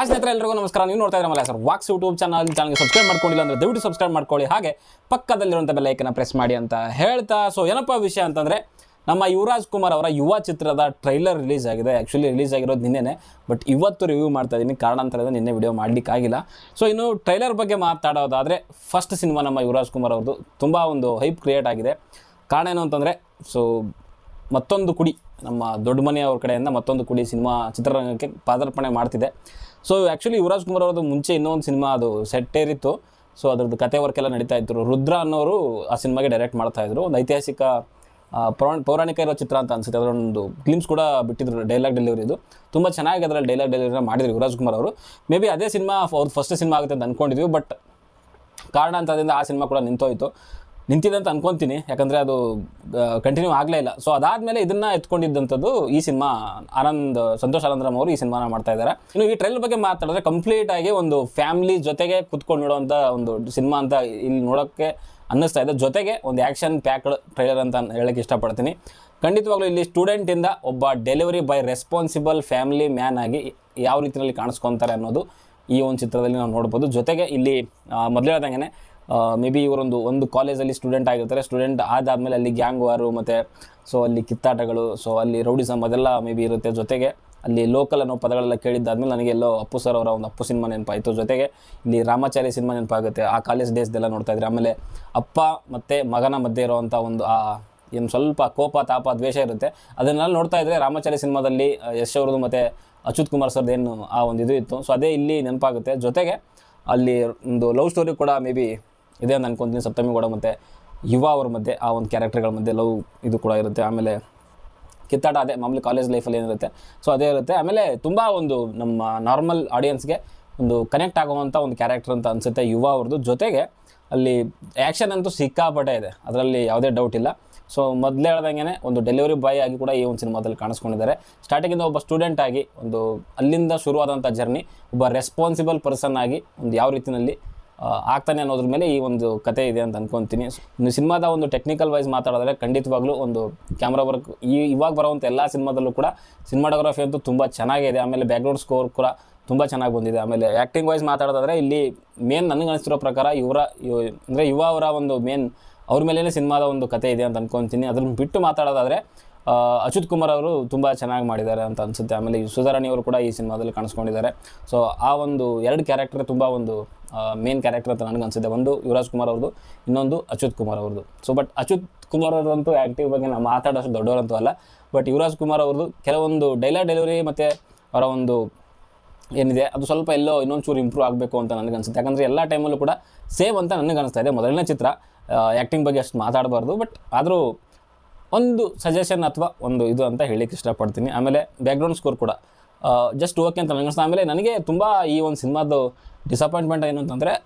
Hi ಸ್ನೇಹಿತರೆ ಎಲ್ಲರಿಗೂ ನಮಸ್ಕಾರ. ನೀವು ನೋಡ್ತಾ ಇದ್ರೆ ಸರ್ ವಾಕ್ಸ್ ಯೂಟ್ಯೂಬ್ ಚಾನಲ್. ಚಾನಲ್ಗೆ ಸಬ್ಸ್ಕ್ರೈಬ್ ಮಾಡ್ಕೊಂಡಿಲ್ಲ ಅಂದರೆ ದಯವಿಟ್ಟು ಸಬ್ಸ್ಕ್ರೈಬ್ ಮಾಡ್ಕೊಳ್ಳಿ. ಹಾಗೆ ಪಕ್ಕದಲ್ಲಿರುವಂಥ ಬೆಲ್ಲೈಕನ್ನ ಪ್ರೆಸ್ ಮಾಡಿ ಅಂತ ಹೇಳ್ತಾ. ಸೊ ಏನಪ್ಪ ವಿಷಯ ಅಂತಂದರೆ, ನಮ್ಮ ಯುವರಾಜ್ ಕುಮಾರ್ ಅವರ ಯುವ ಚಿತ್ರದ ಟ್ರೈಲರ್ ರಿಲೀಸ್ ಆಗಿದೆ. ಆ್ಯಕ್ಚುಲಿ ರಿಲೀಸ್ ಆಗಿರೋದು ನಿನ್ನೆ ಬಟ್ ಇವತ್ತು ರಿವ್ಯೂ ಮಾಡ್ತಾ ಇದ್ದೀನಿ ಕಾರಣಾಂತರದ ನಿನ್ನೆ ವಿಡಿಯೋ ಮಾಡಲಿಕ್ಕಾಗಿಲ್ಲ. ಸೊ ಇನ್ನು ಟ್ರೈಲರ್ ಬಗ್ಗೆ ಮಾತಾಡೋದಾದರೆ ಫಸ್ಟ್ ಸಿನಿಮಾ ನಮ್ಮ ಯುವರಾಜ್ ಕುಮಾರ್ ಅವ್ರದ್ದು ತುಂಬ ಒಂದು ಹೈಪ್ ಕ್ರಿಯೇಟ್ ಆಗಿದೆ. ಕಾರಣ ಏನು ಅಂತಂದರೆ ಸೊ ಮತ್ತೊಂದು ಕುಡಿ. ನಮ್ಮ ದೊಡ್ಡ ಮನೆಯವ್ರ ಕಡೆಯಿಂದ ಮತ್ತೊಂದು ಕುಡಿ ಸಿನಿಮಾ ಚಿತ್ರರಂಗಕ್ಕೆ ಪಾದಾರ್ಪಣೆ ಮಾಡ್ತಿದೆ ಸೊ ಆ್ಯಕ್ಚುಲಿ ಯುವರಾಜ್ ಕುಮಾರ್ ಅವ್ರದ್ದು ಮುಂಚೆ ಇನ್ನೊಂದು ಸಿನಿಮಾ ಅದು ಸೆಟ್ ಏರಿತ್ತು. ಸೊ ಅದ್ರದ್ದು ಕತೆ ವರ್ಕ್ ಎಲ್ಲ ನಡೀತಾ ಇದ್ರು. ರುದ್ರ ಅನ್ನೋರು ಆ ಸಿನಿಮಾಗೆ ಡೈರೆಕ್ಟ್ ಮಾಡ್ತಾ ಇದ್ರು. ಒಂದು ಐತಿಹಾಸಿಕ ಪೌರಾಣ, ಪೌರಾಣಿಕ ಇರೋ ಚಿತ್ರ ಅಂತ ಅನ್ಸುತ್ತೆ. ಅದರೊಂದು ಫಿಲ್ಮ್ಸ್ ಕೂಡ ಬಿಟ್ಟಿದ್ರು ಡೈಲಾಗ್ ಡೆಲಿವರಿ ಇದು ತುಂಬ ಚೆನ್ನಾಗಿ ಅದರಲ್ಲಿ ಡೈಲಾಗ್ ಡೆಲಿವರಿನ ಮಾಡಿದ್ರು ಯುವರಾಜ್ ಕುಮಾರ್ ಅವರು. ಮೇ ಬಿ ಅದೇ ಸಿನಿಮಾ ಅವ್ರದ್ದು ಫಸ್ಟ್ ಸಿನಿಮಾ ಆಗುತ್ತೆ ಅಂತ ಅಂದ್ಕೊಂಡಿದ್ವಿ ಬಟ್ ಕಾರಣ ಅಂತದಿಂದ ಆ ಸಿನಿಮಾ ಕೂಡ ನಿಂತೋಯ್ತು. ನಿಂತಿದೆ ಅಂತ ಅನ್ಕೊಂತೀನಿ. ಯಾಕಂದರೆ ಅದು ಕಂಟಿನ್ಯೂ ಆಗಲೇ ಇಲ್ಲ. ಸೊ ಅದಾದಮೇಲೆ ಇದನ್ನು ಎತ್ಕೊಂಡಿದ್ದಂಥದ್ದು ಈ ಸಿನಿಮಾ, ಆನಂದ್, ಸಂತೋಷ್ ಆನಂದರಾಮ್ ಅವರು ಈ ಸಿನಿಮಾನ ಮಾಡ್ತಾ ಇದ್ದಾರೆ. ಇನ್ನು ಈ ಟ್ರೈಲರ್ ಬಗ್ಗೆ ಮಾತಾಡಿದ್ರೆ ಕಂಪ್ಲೀಟ್ ಆಗಿ ಒಂದು ಫ್ಯಾಮಿಲಿ ಜೊತೆಗೆ ಕುತ್ಕೊಂಡು ನೋಡುವಂಥ ಒಂದು ಸಿನಿಮಾ ಅಂತ ಇಲ್ಲಿ ನೋಡೋಕ್ಕೆ ಅನ್ನಿಸ್ತಾ ಇದೆ. ಜೊತೆಗೆ ಒಂದು ಆ್ಯಕ್ಷನ್ ಪ್ಯಾಕ್ಡ್ ಟ್ರೈಲರ್ ಅಂತ ಹೇಳಕ್ಕೆ ಇಷ್ಟಪಡ್ತೀನಿ. ಖಂಡಿತವಾಗ್ಲೂ ಇಲ್ಲಿ ಸ್ಟೂಡೆಂಟಿಂದ ಒಬ್ಬ delivery boy responsible family man ಆಗಿ ಯಾವ ರೀತಿಯಲ್ಲಿ ಕಾಣಿಸ್ಕೊತಾರೆ ಅನ್ನೋದು ಈ ಒಂದು ಚಿತ್ರದಲ್ಲಿ ನಾವು ನೋಡ್ಬೋದು. ಜೊತೆಗೆ ಇಲ್ಲಿ ಮೊದಲೇ ಹೇಳ್ದಂಗೆ ಮೇ ಬಿ ಇವರೊಂದು ಒಂದು ಕಾಲೇಜಲ್ಲಿ ಸ್ಟೂಡೆಂಟ್ ಆಗಿರ್ತಾರೆ. ಸ್ಟೂಡೆಂಟ್ ಆದಾದಮೇಲೆ ಅಲ್ಲಿ ಗ್ಯಾಂಗ್ ವಾರು ಮತ್ತು ಸೊ ಅಲ್ಲಿ ಕಿತ್ತಾಟಗಳು ಸೊ ಅಲ್ಲಿ ರೌಡಿಸಮ್ ಅದೆಲ್ಲ ಮೇ ಬಿ ಇರುತ್ತೆ ಜೊತೆಗೆ. ಅಲ್ಲಿ ಲೋಕಲ್ ಅನ್ನೋ ಪದಗಳೆಲ್ಲ ಕೇಳಿದ್ದಾದ್ಮೇಲೆ ನನಗೆ ಎಲ್ಲೋ ಅಪ್ಪು ಸರ್ ಅವರ ಒಂದು ಅಪ್ಪು ಸಿನಿಮಾ ನೆನಪಾಯಿತು ಜೊತೆಗೆ. ಇಲ್ಲಿ ರಾಮಾಚಾರಿ ಸಿನಿಮಾ ನೆನಪಾಗುತ್ತೆ. ಆ ಕಾಲೇಜ್ ಡೇಸ್ದೆಲ್ಲ ನೋಡ್ತಾ ಇದ್ರೆ. ಆಮೇಲೆ ಅಪ್ಪ ಮತ್ತು ಮಗನ ಮಧ್ಯೆ ಇರುವಂಥ ಒಂದು, ಆ, ಏನು ಸ್ವಲ್ಪ ಕೋಪ, ತಾಪ, ದ್ವೇಷ ಇರುತ್ತೆ. ಅದನ್ನೆಲ್ಲ ನೋಡ್ತಾ ಇದ್ರೆ ರಾಮಾಚಾರಿ ಸಿನಿಮಾದಲ್ಲಿ ಯಶ್ ಅವ್ರದ್ದು ಮತ್ತು ಅಚ್ಯುತ್ ಕುಮಾರ್ ಸರ್ದು ಏನು ಆ ಒಂದು ಇದು ಇತ್ತು. ಸೊ ಅದೇ ಇಲ್ಲಿ ನೆನಪಾಗುತ್ತೆ. ಜೊತೆಗೆ ಅಲ್ಲಿ ಒಂದು ಲವ್ ಸ್ಟೋರಿ ಕೂಡ ಮೇ ಬಿ ಇದೆ ಅಂತ ಅನ್ಕೊಂತೀನಿ. ಸಪ್ತಮಿ ಮತ್ತು ಯುವ ಅವ್ರ ಮಧ್ಯೆ ಆ ಒಂದು ಕ್ಯಾರೆಕ್ಟರ್ಗಳ ಮಧ್ಯೆ ಲವ್ ಇದು ಕೂಡ ಇರುತ್ತೆ. ಆಮೇಲೆ ಕಿತ್ತಾಟ ಅದೇ ಮಾಮೂಲಿ ಕಾಲೇಜ್ ಲೈಫಲ್ಲಿ ಏನಿರುತ್ತೆ. ಸೊ ಅದೇ ಇರುತ್ತೆ. ಆಮೇಲೆ ತುಂಬ ಒಂದು ನಮ್ಮ ನಾರ್ಮಲ್ ಆಡಿಯನ್ಸ್ಗೆ ಒಂದು ಕನೆಕ್ಟ್ ಆಗುವಂಥ ಒಂದು ಕ್ಯಾರೆಕ್ಟರ್ ಅಂತ ಅನಿಸುತ್ತೆ ಯುವ ಅವ್ರದ್ದು ಜೊತೆಗೆ ಅಲ್ಲಿ ಆ್ಯಕ್ಷನ್ ಅಂತೂ ಸಿಕ್ಕಾಪಟ್ಟೆ ಇದೆ. ಅದರಲ್ಲಿ ಯಾವುದೇ ಡೌಟ್ ಇಲ್ಲ. ಸೊ ಮೊದಲೇ ಹೇಳ್ದಂಗೆ ಒಂದು ಡೆಲಿವರಿ ಬಾಯ್ ಆಗಿ ಕೂಡ ಈ ಒಂದು ಸಿನಿಮಾದಲ್ಲಿ ಕಾಣಿಸ್ಕೊಂಡಿದ್ದಾರೆ. ಸ್ಟಾರ್ಟಿಂಗಿಂದ ಒಬ್ಬ ಸ್ಟೂಡೆಂಟ್ ಆಗಿ ಒಂದು ಅಲ್ಲಿಂದ ಶುರುವಾದಂಥ ಜರ್ನಿ ಒಬ್ಬ ರೆಸ್ಪಾನ್ಸಿಬಲ್ ಪರ್ಸನ್ ಆಗಿ ಒಂದು ಯಾವ ರೀತಿಯಲ್ಲಿ ಆಗ್ತಾನೆ ಅನ್ನೋದ್ರ ಮೇಲೆ ಈ ಒಂದು ಕತೆ ಇದೆ ಅಂತ ಅನ್ಕೊಂತೀನಿ. ಇನ್ನು ಸಿನಿಮಾದ ಒಂದು ಟೆಕ್ನಿಕಲ್ ವೈಸ್ ಮಾತಾಡಿದ್ರೆ ಖಂಡಿತವಾಗ್ಲೂ ಒಂದು ಕ್ಯಾಮ್ರಾ ವರ್ಕ್ ಈ ಇವಾಗ ಬರುವಂಥ ಎಲ್ಲ ಸಿನಿಮಾದಲ್ಲೂ ಕೂಡ ಸಿನಿಮಾಟೋಗ್ರಫಿ ಅಂತೂ ತುಂಬ ಚೆನ್ನಾಗಿದೆ. ಆಮೇಲೆ ಬ್ಯಾಕ್ಗ್ರೌಂಡ್ ಸ್ಕೋರ್ ಕೂಡ ತುಂಬ ಚೆನ್ನಾಗಿ ಬಂದಿದೆ. ಆಮೇಲೆ ಆ್ಯಕ್ಟಿಂಗ್ ವೈಸ್ ಮಾತಾಡೋದಾದ್ರೆ ಇಲ್ಲಿ ಮೇನ್ ನನಗೆ ಅನಿಸ್ತಿರೋ ಪ್ರಕಾರ ಇವರ ಅಂದರೆ ಯುವ ಅವರ ಒಂದು ಮೇನ್ ಅವ್ರ ಮೇಲೇ ಸಿನಿಮಾದ ಒಂದು ಕತೆ ಇದೆ ಅಂತ ಅನ್ಕೊಂತೀನಿ. ಅದನ್ನು ಬಿಟ್ಟು ಮಾತಾಡೋದಾದರೆ ಅಚ್ಯುತ್ ಕುಮಾರ್ ಅವರು ತುಂಬ ಚೆನ್ನಾಗಿ ಮಾಡಿದ್ದಾರೆ ಅಂತ ಅನಿಸುತ್ತೆ. ಆಮೇಲೆ ಸುಧಾರಾಣಿ ಅವರು ಕೂಡ ಈ ಸಿನಿಮಾದಲ್ಲಿ ಕಾಣಿಸ್ಕೊಂಡಿದ್ದಾರೆ. ಸೊ ಆ ಒಂದು ಎರಡು ಕ್ಯಾರೆಕ್ಟರ್ ತುಂಬ ಒಂದು ಮೇನ್ ಕ್ಯಾರೆಕ್ಟರ್ ಅಂತ ನನಗೆ ಅನಿಸುತ್ತೆ. ಒಂದು ಯುವರಾಜ್ ಕುಮಾರ್ ಅವ್ರದ್ದು ಇನ್ನೊಂದು ಅಚ್ಯುತ್ ಕುಮಾರ್ ಅವ್ರದ್ದು ಸೊ ಬಟ್ ಅಚ್ಯುತ್ ಕುಮಾರ್ ಅವರಂತೂ ಆ್ಯಕ್ಟಿವ್ ಬಗ್ಗೆ ನಾವು ಮಾತಾಡೋಷ್ಟು ದೊಡ್ಡವರಂತೂ ಅಲ್ಲ. ಬಟ್ ಯುವರಾಜ್ ಕುಮಾರ್ ಅವ್ರದ್ದು ಕೆಲವೊಂದು ಡೈಲಾಗ್ ಡೆಲಿವರಿ ಮತ್ತು ಅವರ ಒಂದು ಏನಿದೆ, ಅದು ಸ್ವಲ್ಪ ಎಲ್ಲೋ ಇನ್ನೊಂದು ಚೂರು ಇಂಪ್ರೂವ್ ಆಗಬೇಕು ಅಂತ ನನಗೆ ಅನಿಸುತ್ತೆ. ಯಾಕಂದರೆ ಎಲ್ಲ ಟೈಮಲ್ಲೂ ಕೂಡ ಸೇಮ್ ಅಂತ ನನಗೆ ಅನಿಸ್ತಾ ಇದೆ. ಮೊದಲನೇ ಚಿತ್ರ ಆ್ಯಕ್ಟಿಂಗ್ ಬಗ್ಗೆ ಅಷ್ಟು ಮಾತಾಡಬಾರ್ದು. ಬಟ್ ಆದರೂ ಒಂದು ಸಜೆಷನ್ ಅಥವಾ ಒಂದು ಇದು ಅಂತ ಹೇಳಲಿಕ್ಕೆ ಇಷ್ಟಪಡ್ತೀನಿ. ಆಮೇಲೆ ಬ್ಯಾಕ್ಗ್ರೌಂಡ್ ಸ್ಕೋರ್ ಕೂಡ ಜಸ್ಟ್ ಓಕೆ ಅಂತ ನನಗೆ ಆಮೇಲೆ ನನಗೆ ತುಂಬ ಈ ಒಂದು ಸಿನಿಮಾದು ಡಿಸಪಾಯಿಂಟ್ಮೆಂಟ್ ಏನು ಅಂತಂದರೆ,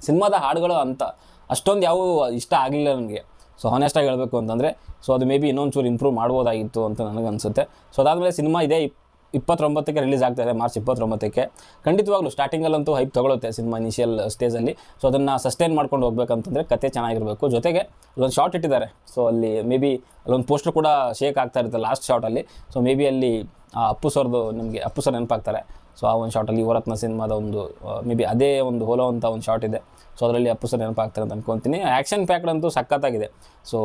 ಸಿನಿಮಾದ ಹಾಡುಗಳು ಅಂತ ಅಷ್ಟೊಂದು ಯಾವ ಇಷ್ಟ ಆಗಲಿಲ್ಲ ನನಗೆ. ಸೊ ಹಾನೆಸ್ಟಾಗಿ ಹೇಳಬೇಕು ಅಂತಂದರೆ ಸೊ ಅದು ಮೇ ಬಿ ಇನ್ನೊಂದು ಚೂರು ಇಂಪ್ರೂವ್ ಮಾಡ್ಬೋದಾಗಿತ್ತು ಅಂತ ನನಗೆ ಅನಿಸುತ್ತೆ. ಸೊ ಅದಾದಮೇಲೆ ಸಿನಿಮಾ ಇದೆ, ಇಪ್- ಇಪ್ಪತ್ತೊಂಬತ್ತಕ್ಕೆ ರಿಲೀಸ್ ಆಗ್ತಾ ಇದೆ, ಮಾರ್ಚ್ ಇಪ್ಪತ್ತೊಂಬತ್ತಕ್ಕೆ. ಖಂಡಿತವಾಗ್ಲೂ ಸ್ಟಾರ್ಟಿಂಗಲ್ಲಂತೂ ಹೈಪ್ ತೊಗೊಳುತ್ತೆ ಸಿನಿಮಾ ಇನಿಷಿಯಲ್ ಸ್ಟೇಜಲ್ಲಿ ಸೊ ಅದನ್ನು ಸಸ್ಟೈನ್ ಮಾಡ್ಕೊಂಡು ಹೋಗ್ಬೇಕಂತಂದರೆ ಕತೆ ಚೆನ್ನಾಗಿರಬೇಕು. ಜೊತೆಗೆ, ಅಲ್ಲೊಂದು ಶಾರ್ಟ್ ಇಟ್ಟಿದ್ದಾರೆ. ಸೊ ಅಲ್ಲಿ ಮೇ ಬಿ ಅಲ್ಲೊಂದು ಪೋಸ್ಟರ್ ಕೂಡ ಶೇಕ್ ಆಗ್ತಾ ಇರುತ್ತೆ ಲಾಸ್ಟ್ ಶಾರ್ಟಲ್ಲಿ ಸೊ ಮೇ ಬಿ ಅಲ್ಲಿ ಅಪ್ಪು ಸರ್ದು ನಿಮಗೆ ಅಪ್ಪು ಸರ್ ನೆನಪಾಗ್ತಾರೆ. ಸೊ ಆ ಒಂದು ಶಾರ್ಟಲ್ಲಿ ಯುವರತ್ನ ಸಿನಿಮಾದ ಒಂದು ಮೇ ಬಿ ಅದೇ ಒಂದು ಹೋಲೋ ಅಂತ ಒಂದು ಶಾರ್ಟ್ ಇದೆ. ಸೊ ಅದರಲ್ಲಿ ಅಪ್ಪು ಸರ್ ನೆನಪಾಗ್ತಾರೆ ಅಂತ ಅನ್ಕೊತೀನಿ. ಆ್ಯಕ್ಷನ್ ಪ್ಯಾಕ್ಡ್ ಅಂತೂ ಸಖತ್ತಾಗಿದೆ. ಸೊ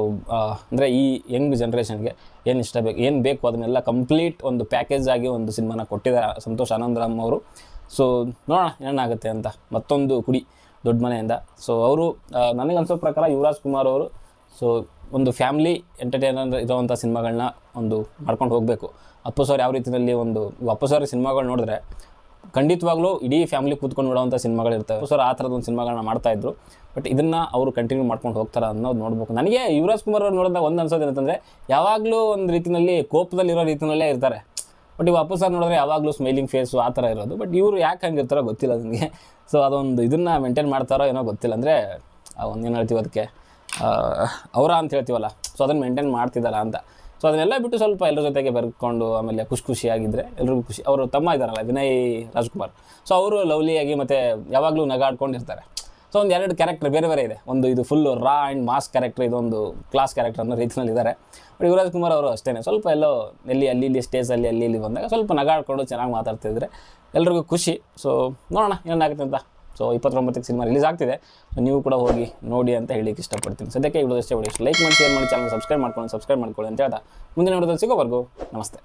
ಅಂದರೆ ಈ ಯಂಗ್ ಜನ್ರೇಷನ್ಗೆ ಏನು ಇಷ್ಟ ಬೇಕು, ಏನು ಬೇಕು ಅದನ್ನೆಲ್ಲ ಕಂಪ್ಲೀಟ್ ಒಂದು ಪ್ಯಾಕೇಜ್ ಆಗಿ ಒಂದು ಸಿನಿಮಾನ ಕೊಟ್ಟಿದ್ದಾರೆ ಸಂತೋಷ್ ಆನಂದರಾಮ್ ಅವರು. ಸೊ ನೋಡೋಣ ಏನಾಗುತ್ತೆ ಅಂತ ಮತ್ತೊಂದು ಕುಡಿ ದೊಡ್ಡ ಮನೆಯಿಂದ. ಸೊ ಅವರು ನನಗೆ ಅನ್ಸೋ ಪ್ರಕಾರ ಯುವರಾಜ್ ಕುಮಾರ್ ಅವರು ಸೊ ಒಂದು ಫ್ಯಾಮಿಲಿ ಎಂಟರ್ಟೈನರ್ ಇರೋವಂಥ ಸಿನಿಮಾಗಳನ್ನ ಒಂದು ಮಾಡ್ಕೊಂಡು ಹೋಗಬೇಕು. ಅಪ್ಪು ಸರ್ ಯಾವ ರೀತಿಯಲ್ಲಿ ಒಂದು ಅಪ್ಪು ಸರ್ ಸಿನಿಮಾಗಳು ನೋಡಿದ್ರೆ ಖಂಡಿತವಾಗ್ಲೂ ಇಡೀ ಫ್ಯಾಮಿಲಿ ಕೂತ್ಕೊಂಡು ನೋಡುವಂಥ ಸಿನಿಮಾಗಳಿರ್ತವೆ. ಸರ್ ಆ ಥರದ ಒಂದು ಸಿನಿಮಾಗಳನ್ನ ಮಾಡ್ತಾಯಿದ್ರು ಬಟ್ ಇದನ್ನು ಅವರು ಕಂಟಿನ್ಯೂ ಮಾಡ್ಕೊಂಡು ಹೋಗ್ತಾರೆ ಅನ್ನೋದು ನೋಡ್ಬೇಕು. ನನಗೆ ಯುವರಾಜ್ ಕುಮಾರ್ ಅವ್ರು ನೋಡಿದಾಗ ಒಂದು ಅನ್ಸೋದು ಏನಂತಂದರೆ, ಯಾವಾಗಲೂ ಒಂದು ರೀತಿಯಲ್ಲಿ ಕೋಪದಲ್ಲಿರೋ ರೀತಿಯಲ್ಲೇ ಇರ್ತಾರೆ. ಬಟ್ ಇವು ಅಪ್ಪು ಸರ್ ನೋಡಿದ್ರೆ ಯಾವಾಗಲೂ ಸ್ಮೈಲಿಂಗ್ ಫೇಸು ಆ ಥರ ಇರೋದು. ಬಟ್ ಇವರು ಯಾಕೆ ಹಂಗೆ ಇರ್ತಾರೋ ಗೊತ್ತಿಲ್ಲ ನನಗೆ. ಸೊ ಅದೊಂದು ಇದನ್ನು ಮೇಂಟೈನ್ ಮಾಡ್ತಾರೋ ಏನೋ ಗೊತ್ತಿಲ್ಲ. ಅಂದರೆ ಒಂದು ಏನು ಹೇಳ್ತೀವಿ ಅದಕ್ಕೆ? ಅವರ ಅಂತ ಹೇಳ್ತೀವಲ್ಲ. ಸೊ ಅದನ್ನು ಮೇಂಟೈನ್ ಮಾಡ್ತಿದ್ದಾರ ಅಂತ. ಸೊ ಅದನ್ನೆಲ್ಲ ಬಿಟ್ಟು ಸ್ವಲ್ಪ ಎಲ್ಲರ ಜೊತೆಗೆ ಬೆರ್ಕೊಂಡು ಆಮೇಲೆ ಖುಷಿ ಖುಷಿಯಾಗಿದ್ದರೆ ಎಲ್ರಿಗೂ ಖುಷಿ. ಅವರು ತಮ್ಮ ಇದ್ದಾರಲ್ಲ, ವಿನಯ್ ರಾಜ್ಕುಮಾರ್. ಸೊ ಅವರು ಲವ್ಲಿಯಾಗಿ ಮತ್ತು ಯಾವಾಗಲೂ ನಗಾಡ್ಕೊಂಡಿರ್ತಾರೆ. ಸೊ ಒಂದು ಎರಡು ಕ್ಯಾರೆಕ್ಟರ್ ಬೇರೆ ಬೇರೆ ಇದೆ. ಒಂದು ಇದು full raw and mass character ಇದೊಂದು ಕ್ಲಾಸ್ ಕ್ಯಾರೆಕ್ಟರ್ ಅನ್ನೋ ರೀತಿನಲ್ಲಿ ಇದ್ದಾರೆ ಬಟ್ ಯುವರಾಜ್ ಕುಮಾರ್ ಅವರು ಅಷ್ಟೇ ಸ್ವಲ್ಪ ಎಲ್ಲೋ ಎಲ್ಲಿ ಅಲ್ಲಿ ಇಲ್ಲಿ ಸ್ಟೇಜಲ್ಲಿ ಅಲ್ಲಿ ಇಲ್ಲಿ ಬಂದಾಗ ಸ್ವಲ್ಪ ನಗಾಡ್ಕೊಂಡು ಚೆನ್ನಾಗಿ ಮಾತಾಡ್ತಿದ್ರೆ ಎಲ್ರಿಗೂ ಖುಷಿ. ಸೊ ನೋಡೋಣ ಏನಾಗುತ್ತೆ ಅಂತ. ಸೊ ಇಪ್ಪತ್ತೊಂಬತ್ತಕ್ಕೆ ಸಿನಿಮಾ ರಿಲೀಸ್ ಆಗ್ತಿದೆ. ನೀವು ಕೂಡ ಹೋಗಿ ನೋಡಿ ಅಂತ ಹೇಳಿಕ್ಕೆ ಇಷ್ಟಪಡ್ತೀನಿ. ಸದ್ಯಕ್ಕೆ ವಿಡಿಯೋ ಅಷ್ಟೇ. ಲೈಕ್ ಮಾಡಿ ಶೇರ್ ಮಾಡಿ ಚಾನಲ್ ಸಬ್ಸ್ಕ್ರೈಬ್ ಮಾಡ್ಕೊಂಡು ಸಬ್ಸ್ಕ್ರೈಬ್ ಮಾಡ್ಕೊಳ್ಳಿ ಅಂತ ಹೇಳ್ತಾ. ಮುಂದಿನ ವಿಡಿಯೋದಲ್ಲಿ ಸಿಗೋವರೆಗೂ ನಮಸ್ತೆ.